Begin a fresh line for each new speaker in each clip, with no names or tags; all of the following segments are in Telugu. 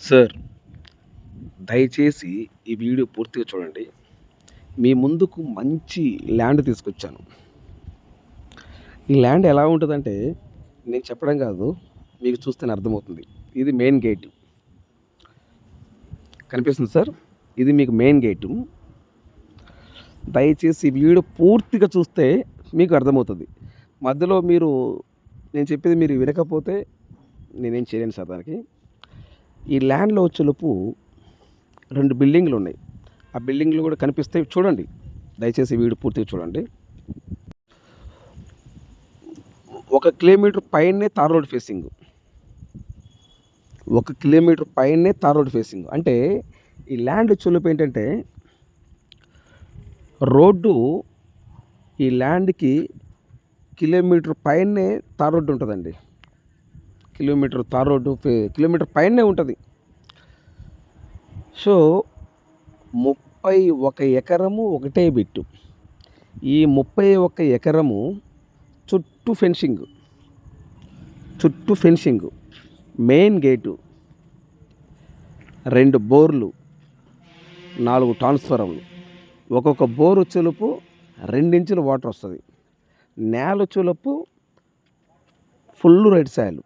సార్. దయచేసి ఈ వీడియో పూర్తిగా చూడండి. మీ ముందుకు మంచి ల్యాండ్ తీసుకొచ్చాను. ఈ ల్యాండ్ ఎలా ఉంటుందంటే నేను చెప్పడం కాదు మీకు చూస్తేనే అర్థమవుతుంది. ఇది మెయిన్ గేటు. కనిపిస్తుంది సార్? ఇది మీకు మెయిన్ గేటు. దయచేసి ఈ వీడియో పూర్తిగా చూస్తే మీకు అర్థమవుతుంది. మధ్యలో మీరు నేను చెప్పేది మీరు వినకపోతే నేనేం చేయలేను సార్ దానికి. ఈ ల్యాండ్లో వచ్చేలోపు రెండు బిల్డింగ్లు ఉన్నాయి ఆ బిల్డింగ్లు కూడా కనిపిస్తాయి చూడండి. దయచేసి వీడు పూర్తిగా చూడండి. ఒక కిలోమీటర్ పైనే తార్ రోడ్ ఫేసింగ్. ఒక కిలోమీటర్ పైనే తార్ రోడ్ ఫేసింగ్. అంటే ఈ ల్యాండ్ చెలుపు ఏంటంటే రోడ్డు ఈ ల్యాండ్కి కిలోమీటర్ పైనే తార్ రోడ్డు ఉంటుందండి. కిలోమీటర్ తార్ రోడ్డు కిలోమీటర్ పైనే ఉంటుంది. సో ముప్పై ఒక ఎకరము ఒకటే బిట్టు. ఈ ముప్పై ఒక ఎకరము చుట్టూ ఫెన్సింగ్. చుట్టూ ఫెన్సింగ్. Main gate. రెండు బోర్లు. నాలుగు ట్రాన్స్ఫారంలు ఒక్కొక్క బోరు చులుపు రెండించులు వాటర్ వస్తుంది. నేల చులుపు full red soil.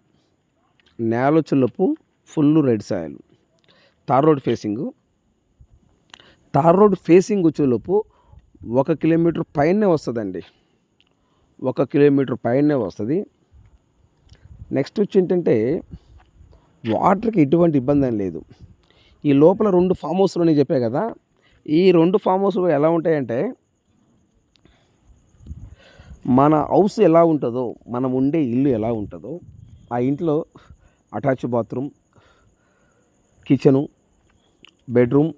నేలచులుపు full red soil. Tar road facing. Tar road facing వచ్చేలోపు ఒక కిలోమీటర్ పైనే వస్తుందండి. ఒక కిలోమీటర్ పైనే వస్తుంది. నెక్స్ట్ వచ్చి ఏంటంటే వాటర్కి ఎటువంటి ఇబ్బంది అని లేదు. ఈ లోపల రెండు ఫామ్ హౌస్లు నేను చెప్పా కదా ఈ రెండు ఫామ్ హౌస్లు ఎలా ఉంటాయంటే మన హౌస్ ఎలా ఉంటుందో మనం ఉండే ఇల్లు ఎలా ఉంటుందో ఆ ఇంట్లో attach bathroom kitchen bedroom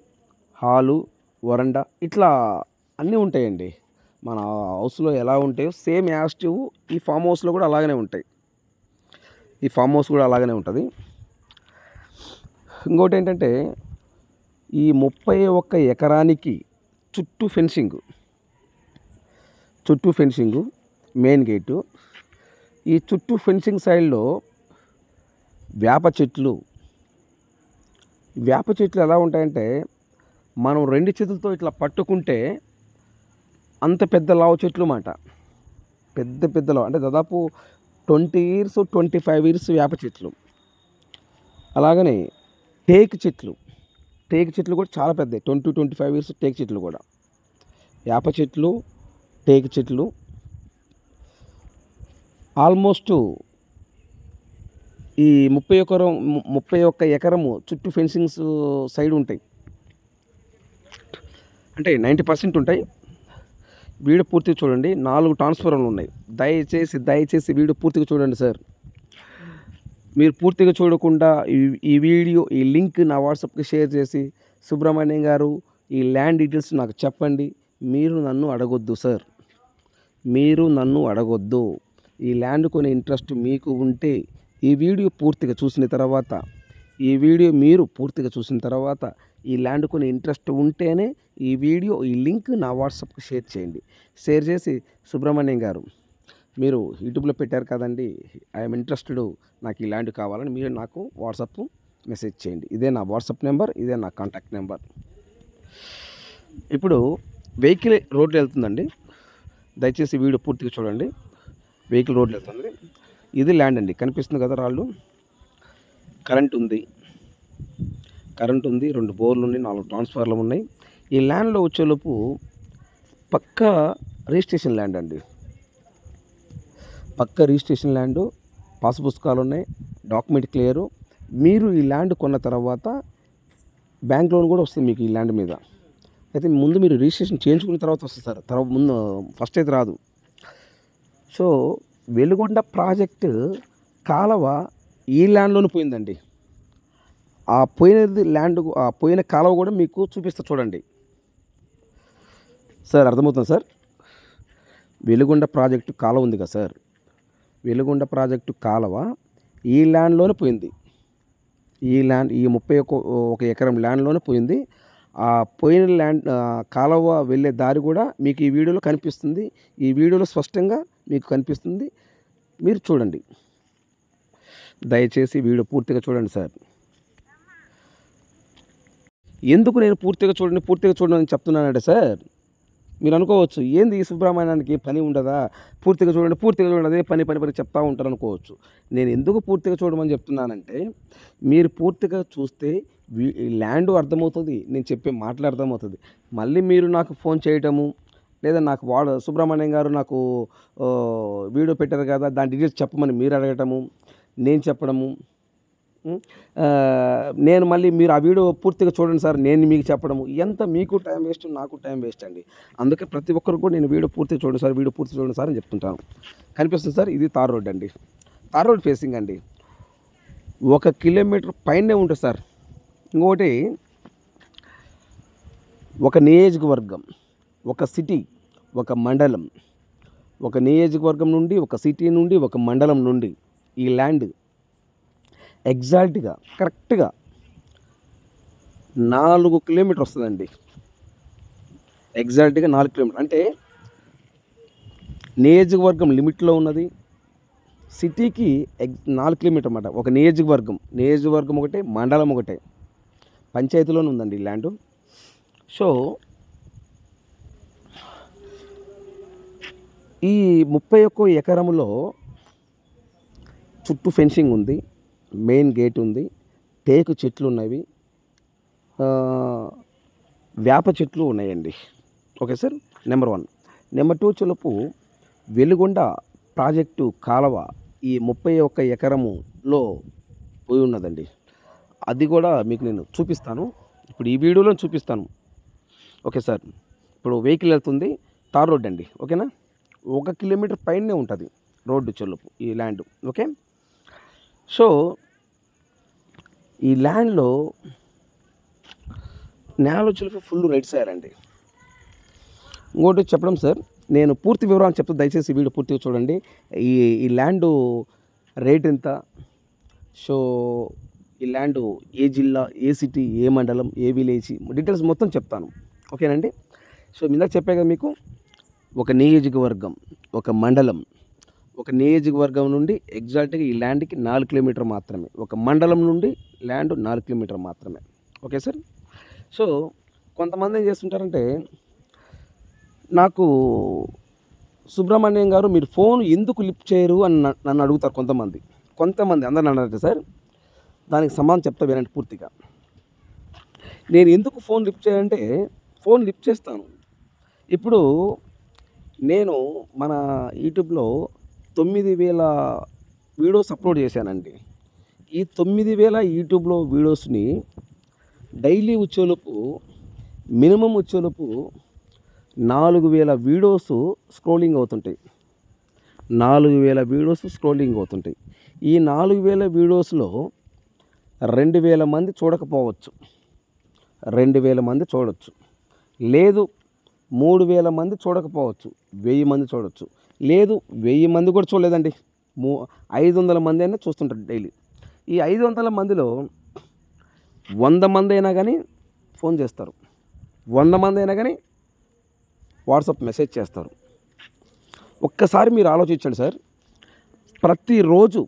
hall వరండా ఇట్లా అన్నీ ఉంటాయండి. మన హౌస్లో ఎలా ఉంటాయో సేమ్ యాస్టివ్ ఈ ఫామ్ హౌస్లో కూడా అలాగనే ఉంటాయి. ఈ ఫామ్ హౌస్ కూడా అలాగనే ఉంటుంది. ఇంకోటి ఏంటంటే ఈ ముప్పై ఒక్క ఎకరానికి చుట్టూ ఫెన్సింగ్. చుట్టూ ఫెన్సింగ్ మెయిన్ గేటు. ఈ చుట్టూ ఫెన్సింగ్ సైడ్లో వేప చెట్లు. వేప చెట్లు ఎలా ఉంటాయంటే మనం రెండు చేతులతో ఇట్లా పట్టుకుంటే అంత పెద్ద లావు చెట్లు మాట. పెద్ద పెద్ద లావు. అంటే దాదాపు twenty years twenty five years వేప చెట్లు. అలాగనే టేక్ చెట్లు. టేక్ చెట్లు కూడా చాలా పెద్దవి twenty twenty five years teak చెట్లు కూడా. వేప చెట్లు టేక్ చెట్లు. ఆల్మోస్ట్ ఈ ముప్పై ఎకరం ము- ముప్పై ఒక్క ఎకరము చుట్టూ ఫెన్సింగ్స్ సైడ్ ఉంటాయి. అంటే నైంటీ పర్సెంట్ ఉంటాయి. వీడియో పూర్తిగా చూడండి నాలుగు ట్రాన్స్ఫార్మర్లు ఉన్నాయి. దయచేసి దయచేసి వీడియో పూర్తిగా చూడండి సార్. మీరు పూర్తిగా చూడకుండా ఈ ఈ వీడియో ఈ లింక్ నా వాట్సాప్కి షేర్ చేసి సుబ్రహ్మణ్యం గారు ఈ ల్యాండ్ డీటెయిల్స్ నాకు చెప్పండి. మీరు నన్ను అడగొద్దు సార్. మీరు నన్ను అడగొద్దు. ఈ ల్యాండ్ కొనే ఇంట్రెస్ట్ మీకు ఉంటే ఈ వీడియో పూర్తిగా చూసిన తర్వాత ఈ వీడియో మీరు పూర్తిగా చూసిన తర్వాత ఈ ల్యాండ్ కొని ఇంట్రెస్ట్ ఉంటేనే ఈ వీడియో ఈ లింక్ నా వాట్సాప్కి షేర్ చేయండి. షేర్ చేసి సుబ్రహ్మణ్యం గారు మీరు యూట్యూబ్లో పెట్టారు కదండి ఐఎమ్ ఇంట్రెస్టెడ్ నాకు ఈ ల్యాండ్ కావాలని మీరు నాకు వాట్సాప్ మెసేజ్ చేయండి. ఇదే నా వాట్సాప్ నెంబర్ ఇదే నా కాంటాక్ట్ నెంబర్. ఇప్పుడు వెహికల్ రోడ్లు వెళ్తుందండి. దయచేసి వీడియో పూర్తిగా చూడండి. వెహికల్ రోడ్లు వెళ్తుంది. ఇది ల్యాండ్ అండి. కనిపిస్తుంది కదా రాళ్ళు? కరెంట్ ఉంది. కరెంట్ ఉంది రెండు బోర్లు ఉన్నాయి నాలుగు ట్రాన్స్ఫార్లు ఉన్నాయి. ఈ ల్యాండ్లో వచ్చేలోపు పక్క రిజిస్ట్రేషన్ ల్యాండ్ అండి. పక్క రిజిస్ట్రేషన్ ల్యాండ్ పాస్ పుస్తకాలు ఉన్నాయి డాక్యుమెంట్ క్లియరు. మీరు ఈ ల్యాండ్ కొన్న తర్వాత బ్యాంక్ లోన్ కూడా వస్తుంది మీకు ఈ ల్యాండ్ మీద. అయితే ముందు మీరు రిజిస్ట్రేషన్ చేయించుకున్న తర్వాత వస్తుంది సార్. తర్వాత ముందు ఫస్ట్ అయితే రాదు. సో వెలుగొండ ప్రాజెక్టు కాలవ ఈ ల్యాండ్లోనే పోయిందండి. ఆ పోయినది ల్యాండ్ ఆ పోయిన కాలువ కూడా మీకు చూపిస్తా చూడండి. సార్ అర్థమవుతుంది సార్? వెలుగొండ ప్రాజెక్టు కాలువ ఉంది కదా సార్? వెలుగొండ ప్రాజెక్టు కాలువ ఈ ల్యాండ్లోనే పోయింది. ఈ ల్యాండ్ ఈ ముప్పై ఒక ఒక ఎకరం ల్యాండ్లోనే పోయింది. ఆ పోయిన ల్యాండ్ కాలవ కాలువ వెళ్ళే దారి కూడా మీకు ఈ వీడియోలో కనిపిస్తుంది. ఈ వీడియోలో స్పష్టంగా మీకు కనిపిస్తుంది. మీరు చూడండి. దయచేసి వీడియో పూర్తిగా చూడండి సార్. ఎందుకు నేను పూర్తిగా చూడండి పూర్తిగా చూడండి అని చెప్తున్నానంటే సార్ మీరు అనుకోవచ్చు ఏంది ఈ సుబ్రహ్మణ్యానికి పని ఉండదా? పూర్తిగా చూడండి పూర్తిగా చూడండి అదే పని పని పని చెప్తా ఉంటారు అనుకోవచ్చు. నేను ఎందుకు పూర్తిగా చూడమని చెప్తున్నానంటే మీరు పూర్తిగా చూస్తే వీ- ల్యాండ్ అర్థమవుతుంది నేను చెప్పే మాటలు అర్థమవుతుంది. మళ్ళీ మీరు నాకు ఫోన్ చేయటము లేదా నాకు వాడు సుబ్రహ్మణ్యం గారు నాకు వీడియో పెట్టారు కదా దాని డీటెయిల్స్ చెప్పమని మీరు అడగటము నేను చెప్పడము నేను మళ్ళీ మీరు ఆ వీడియో పూర్తిగా చూడండి సార్ నేను మీకు చెప్పడము ఎంత మీకు టైం వేస్ట్ నాకు టైం వేస్ట్ అండి. అందుకే ప్రతి ఒక్కరు కూడా నేను వీడియో పూర్తిగా చూడండి సార్ వీడియో పూర్తి చూడండి సార్ అని చెప్తుంటాను. కనిపిస్తుంది సార్ ఇది తార్ రోడ్ అండి. తార్ రోడ్ ఫేసింగ్ అండి. ఒక కిలోమీటర్ పైనే ఉంటుంది సార్. ఇంకొకటి ఒక నియోజకవర్గం. ఒక సిటీ ఒక మండలం ఒక నియోజకవర్గం నుండి ఒక సిటీ నుండి ఒక మండలం నుండి ఈ ల్యాండ్ ఎగ్జాక్ట్గా కరెక్ట్గా నాలుగు కిలోమీటర్ వస్తుందండి. ఎగ్జాక్ట్గా నాలుగు కిలోమీటర్. అంటే నియోజకవర్గం లిమిట్లో ఉన్నది. సిటీకి ఎగ్ నాలుగు కిలోమీటర్ అన్నమాట. ఒక నియోజకవర్గం నియోజకవర్గం ఒకటే మండలం ఒకటే. పంచాయతీలోనే ఉందండి ఈ ల్యాండ్. సో ఈ ముప్పై ఒక్క ఎకరంలో చుట్టూ ఫెన్సింగ్ ఉంది మెయిన్ గేట్ ఉంది టేకు చెట్లు ఉన్నవి వేప చెట్లు ఉన్నాయండి. Okay sir number one. Number two చులుపు Veligonda project కాలవ ఈ ముప్పై ఒక్క ఎకరములో పోయి ఉన్నదండి. అది కూడా మీకు నేను చూపిస్తాను. ఇప్పుడు ఈ వీడియోలో చూపిస్తాను. ఓకే సార్ ఇప్పుడు వెహికల్ వెళ్తుంది తార్ రోడ్ అండి. ఓకేనా? ఒక కిలోమీటర్ పైనే ఉంటుంది రోడ్డు చెల్లుపు ఈ ల్యాండ్ ఓకే సో ఈ ల్యాండ్లో నేల చెలుపు ఫుల్ రైట్స్ అయ్యారండి ఇంకోటి చెప్పడం సార్ నేను పూర్తి వివరాలు చెప్తా దయచేసి వీడియో పూర్తిగా చూడండి. ఈ ఈ ల్యాండ్ రేట్ ఎంత? సో ఈ ల్యాండ్ ఏ జిల్లా ఏ సిటీ ఏ మండలం ఏ విలేజ్ డీటెయిల్స్ మొత్తం చెప్తాను. ఓకేనండి సో ఇందాక చెప్పా కదా మీకు ఒక నియోజకవర్గం ఒక మండలం ఒక నియోజకవర్గం నుండి ఎగ్జాక్ట్గా ఈ ల్యాండ్కి నాలుగు కిలోమీటర్ మాత్రమే. ఒక మండలం నుండి ల్యాండ్ నాలుగు కిలోమీటర్ మాత్రమే. Okay sir? సో కొంతమంది ఏం చేస్తుంటారంటే నాకు సుబ్రహ్మణ్యం గారు మీరు ఫోన్ ఎందుకు లిఫ్ట్ చేయరు అని నన్ను అడుగుతారు కొంతమంది. కొంతమంది అందరు అన్నారు సార్ దానికి సమాధానం చెప్తా వినండి పూర్తిగా. నేను ఎందుకు ఫోన్ లిఫ్ట్ చేయాలంటే ఫోన్ లిఫ్ట్ చేస్తాను. ఇప్పుడు నేను మన యూట్యూబ్లో తొమ్మిది వేల వీడియోస్ అప్లోడ్ చేశానండి. ఈ తొమ్మిది వేల యూట్యూబ్లో వీడియోస్ని డైలీ వచ్చేలోపు మినిమం వచ్చేలోపు నాలుగు వేల వీడియోస్ స్క్రోలింగ్ అవుతుంటాయి. నాలుగు వేల వీడియోస్ స్క్రోలింగ్ అవుతుంటాయి. ఈ నాలుగు వేల వీడియోస్లో రెండు వేల మంది చూడకపోవచ్చు. రెండు వేల మంది చూడవచ్చు లేదు మూడు వేల మంది చూడకపోవచ్చు వెయ్యి మంది చూడవచ్చు లేదు వెయ్యి మంది కూడా చూడలేదండి. మూ ఐదు వందల మంది అయినా చూస్తుంటారు డైలీ. ఈ ఐదు వందల మందిలో వంద మంది అయినా కానీ ఫోన్ చేస్తారు. వంద మంది అయినా కానీ వాట్సాప్ మెసేజ్ చేస్తారు. ఒక్కసారి మీరు ఆలోచించండి సార్. ప్రతిరోజు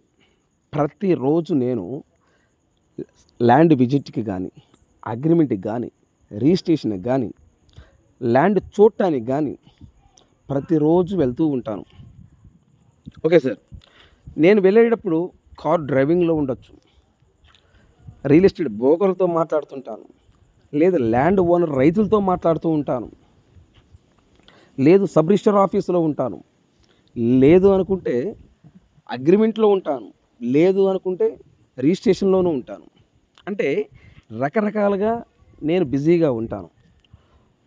ప్రతిరోజు నేను ల్యాండ్ విజిట్కి కానీ అగ్రిమెంట్కి కానీ రిజిస్ట్రేషన్కి కానీ ల్యాండ్ చూడటానికి కానీ ప్రతిరోజు వెళ్తూ ఉంటాను. Okay sir. నేను వెళ్ళేటప్పుడు కార్ డ్రైవింగ్లో ఉండొచ్చు. రియల్ ఎస్టేట్ బ్రోకర్లతో మాట్లాడుతుంటాను. లేదు ల్యాండ్ ఓనర్ రైతులతో మాట్లాడుతూ ఉంటాను. లేదు సబ్ రిజిస్టర్ ఆఫీసులో ఉంటాను. లేదు అనుకుంటే అగ్రిమెంట్లో ఉంటాను. లేదు అనుకుంటే రిజిస్ట్రేషన్లోనూ ఉంటాను. అంటే రకరకాలుగా నేను బిజీగా ఉంటాను.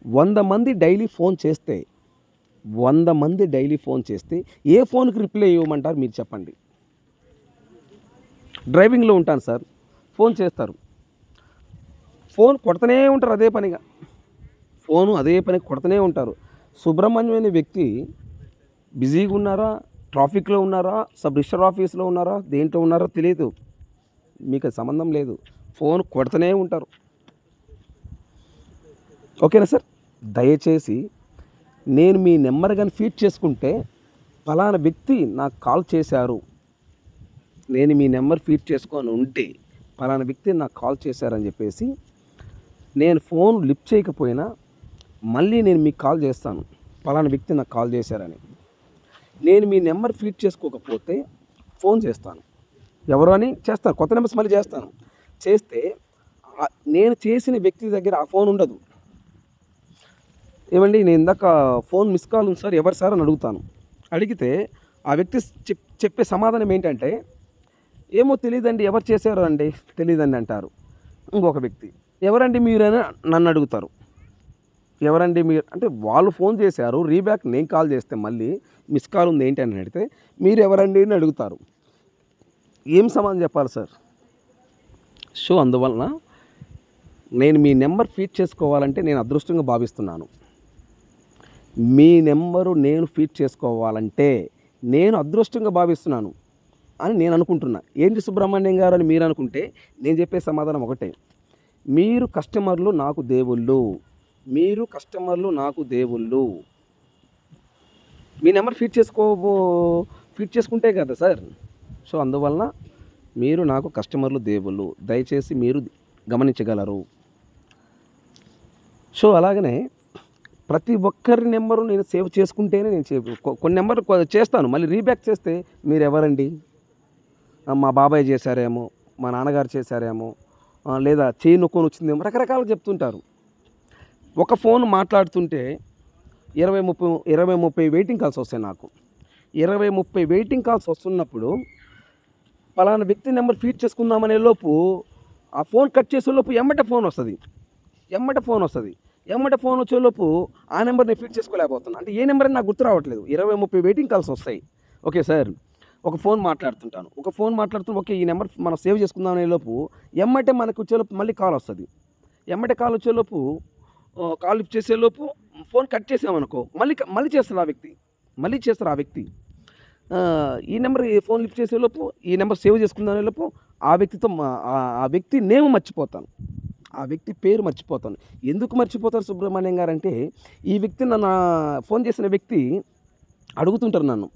వంద మంది డైలీ ఫోన్ చేస్తే వంద మంది డైలీ ఫోన్ చేస్తే ఏ ఫోన్కి రిప్లై ఇవ్వమంటారు మీరు చెప్పండి. డ్రైవింగ్లో ఉంటాను సార్ ఫోన్ చేస్తారు. ఫోన్ కొడతనే ఉంటారు అదే పనిగా. ఫోను అదే పని కొడతనే ఉంటారు. సుబ్రహ్మణ్యం అనే వ్యక్తి బిజీగా ఉన్నారా ట్రాఫిక్లో ఉన్నారా సబ్ రిజిస్టర్ ఆఫీస్లో ఉన్నారా దేంట్లో ఉన్నారో తెలియదు. మీకు అది సంబంధం లేదు. ఫోన్ కొడతనే ఉంటారు. ఓకేనా సార్? దయచేసి నేను మీ నెంబర్ కానీ ఫీడ్ చేసుకుంటే ఫలానా వ్యక్తి నాకు కాల్ చేశారు. నేను మీ నెంబర్ ఫీడ్ చేసుకొని ఉంటే ఫలానా వ్యక్తి నాకు కాల్ చేశారని చెప్పేసి నేను ఫోన్ లిఫ్ట్ చేయకపోయినా మళ్ళీ నేను మీకు కాల్ చేస్తాను. ఫలానా వ్యక్తి నాకు కాల్ చేశారని. నేను మీ నెంబర్ ఫీడ్ చేసుకోకపోతే ఫోన్ చేస్తాను. ఎవరు అని చేస్తాను. కొత్త నెంబర్స్ మళ్ళీ చేస్తాను. చేస్తే నేను చేసిన వ్యక్తి దగ్గర ఆ ఫోన్ ఉండదు. ఏమండి నేను ఇందాక ఫోన్ మిస్ కాల్ ఉంది సార్ ఎవరు సార్ అని అడుగుతాను. అడిగితే ఆ వ్యక్తి చెప్ చెప్పే సమాధానం ఏంటంటే ఏమో తెలియదండి ఎవరు చేశారు అండి? తెలియదండి అంటారు. ఇంకొక వ్యక్తి ఎవరండి మీరని నన్ను అడుగుతారు. ఎవరండి మీరు? అంటే వాళ్ళు ఫోన్ చేశారు రీబ్యాక్ నేను కాల్ చేస్తే మళ్ళీ మిస్ కాల్ ఉంది ఏంటి అని అడిగితే మీరు ఎవరండి? అని అడుగుతారు. ఏం సమాధానం చెప్పాలి సార్? సో అందువలన నేను మీ నెంబర్ ఫీడ్ చేసుకోవాలంటే నేను అదృష్టంగా భావిస్తున్నాను. మీ నెంబరు నేను ఫీట్ చేసుకోవాలంటే నేను అదృష్టంగా భావిస్తున్నాను అని నేను అనుకుంటున్నా. ఏంటి సుబ్రహ్మణ్యం గారు అని మీరు అనుకుంటే నేను చెప్పే సమాధానం ఒకటే. మీరు కస్టమర్లు నాకు దేవుళ్ళు. మీరు కస్టమర్లు నాకు దేవుళ్ళు. మీ నెంబర్ ఫీట్ చేసుకోబో ఫీట్ చేసుకుంటే కదా సార్. సో అందువలన మీరు నాకు కస్టమర్లు దేవుళ్ళు. దయచేసి మీరు గమనించగలరు. సో అలాగనే ప్రతి ఒక్కరి నెంబరు నేను సేవ్ చేసుకుంటేనే నేను చే కొ- కొన్ని నెంబర్ చేస్తాను. మళ్ళీ రీబ్యాక్ చేస్తే మీరు ఎవరండి మా బాబాయ్ చేశారేమో మా నాన్నగారు చేశారేమో లేదా చేయి నొక్కొని వచ్చిందేమో రకరకాలు చెప్తుంటారు. ఒక ఫోన్ మాట్లాడుతుంటే ఇరవై ముప్పై ఇరవై ముప్పై వెయిటింగ్ కాల్స్ వస్తాయి నాకు. ఇరవై ముప్పై వెయిటింగ్ కాల్స్ వస్తున్నప్పుడు పలానా వ్యక్తి నెంబర్ ఫీడ్ చేసుకుందామనే లోపు ఆ ఫోన్ కట్ చేసే లోపు ఎమ్మట ఫోన్ వస్తుంది. ఎమ్మట ఫోన్ వస్తుంది. ఏమంటే ఫోన్ వచ్చేలోపు ఆ నెంబర్ని ఫిట్ చేసుకోలేకపోతున్నాను అంటే ఏ నెంబర్ అని నాకు గుర్తు రావట్లేదు. ఇరవై ముప్పై వెయిటింగ్ కాల్స్ వస్తాయి. ఓకే సార్ ఒక ఫోన్ మాట్లాడుతుంటాను. ఒక ఫోన్ మాట్లాడుతున్న ఓకే ఈ నెంబర్ మనం సేవ్ చేసుకుందాం లోపు ఎమ్మటే మనకు వచ్చేలోపు మళ్ళీ కాల్ వస్తుంది. ఎమ్మటే కాల్ వచ్చేలోపు కాల్ లిఫ్ట్ చేసేలోపు ఫోన్ కట్ చేసామనుకో మళ్ళీ మళ్ళీ చేస్తారు ఆ వ్యక్తి. మళ్ళీ చేస్తారు ఆ వ్యక్తి. ఈ నెంబర్ ఈ ఫోన్ లిఫ్ట్ చేసేలోపు ఈ నెంబర్ సేవ్ చేసుకుందాం లోపు ఆ వ్యక్తితో మా- ఆ- ఆ వ్యక్తి నేమ్ మర్చిపోతాను. ఆ వ్యక్తి పేరు మర్చిపోతాను. ఎందుకు మర్చిపోతాను సుబ్రహ్మణ్యం గారు అంటే ఈ వ్యక్తి నన్ను ఫోన్ చేసిన వ్యక్తి అడుగుతుంటారు నన్ను.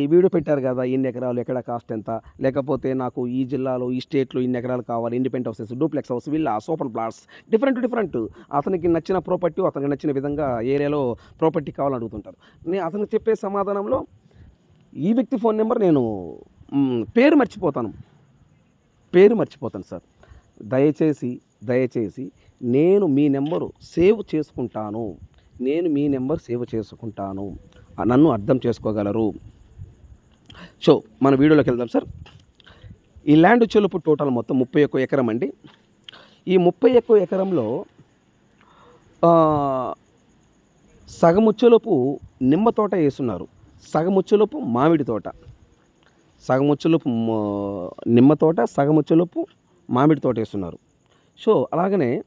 ఈ వీడియో పెట్టారు కదా ఇన్ని ఎకరాలు ఎక్కడ కాస్ట్ ఎంత? లేకపోతే నాకు ఈ జిల్లాలో ఈ స్టేట్లో ఇన్ని ఎకరాలు కావాలి independent houses duplex house villa super plots different different. అతనికి నచ్చిన ప్రాపర్టీ అతనికి నచ్చిన విధంగా ఏరియాలో ప్రాపర్టీ కావాలని అడుగుతుంటారు. నేను అతనికి చెప్పే సమాధానంలో ఈ వ్యక్తి ఫోన్ నెంబర్ నేను పేరు మర్చిపోతాను. పేరు మర్చిపోతాను సార్. దయచేసి దయచేసి నేను మీ నెంబరు సేవ్ చేసుకుంటాను. నేను మీ నెంబర్ సేవ్ చేసుకుంటాను. నన్ను అర్థం చేసుకోగలరు. సో మన వీడియోలోకి వెళ్దాం సార్. ఈ ల్యాండ్ చెలుపు టోటల్ మొత్తం ముప్పై ఒక్క ఎకరం అండి. ఈ ముప్పై ఒక్క ఎకరంలో ఆ, నిమ్మ తోట వేస్తున్నారు. సగం మామిడి తోట. సగం నిమ్మ తోట సగముచ్చలోపు మామిడి తోట వేస్తున్నారు. సో అలాగనే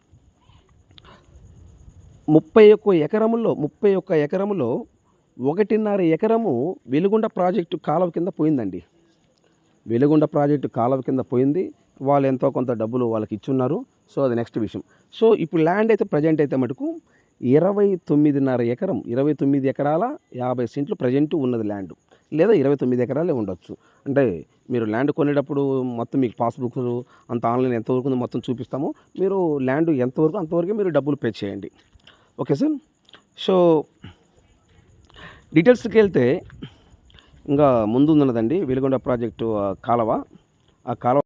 ముప్పై ఒక్క ఎకరములో ముప్పై ఒక్క ఎకరములో ఒకటిన్నర ఎకరము వెలుగుండ ప్రాజెక్టు కాలువ కింద పోయిందండి. వెలుగుండ ప్రాజెక్టు కాలువ కింద పోయింది. వాళ్ళు ఎంతో కొంత డబ్బులు వాళ్ళకి ఇచ్చున్నారు. సో అది నెక్స్ట్ విషయం. సో ఇప్పుడు ల్యాండ్ అయితే ప్రజెంట్ అయితే మటుకు ఇరవై తొమ్మిదిన్నర ఎకరం ఇరవై తొమ్మిది ఎకరాల యాభై సెంట్లు ప్రజెంట్ ఉన్నది ల్యాండ్. లేదా ఇరవై తొమ్మిది ఎకరాలే ఉండొచ్చు. అంటే మీరు ల్యాండ్ కొనేటప్పుడు మొత్తం మీకు పాస్బుక్ అంత ఆన్లైన్ ఎంతవరకు ఉందో మొత్తం చూపిస్తాము. మీరు ల్యాండ్ ఎంతవరకు అంతవరకు మీరు డబ్బులు పే చేయండి. Okay sir? సో డీటెయిల్స్కి వెళ్తే ఇంకా ముందు ఉన్నదండి వెలుగొండ ప్రాజెక్టు కాలవ. ఆ కాలవ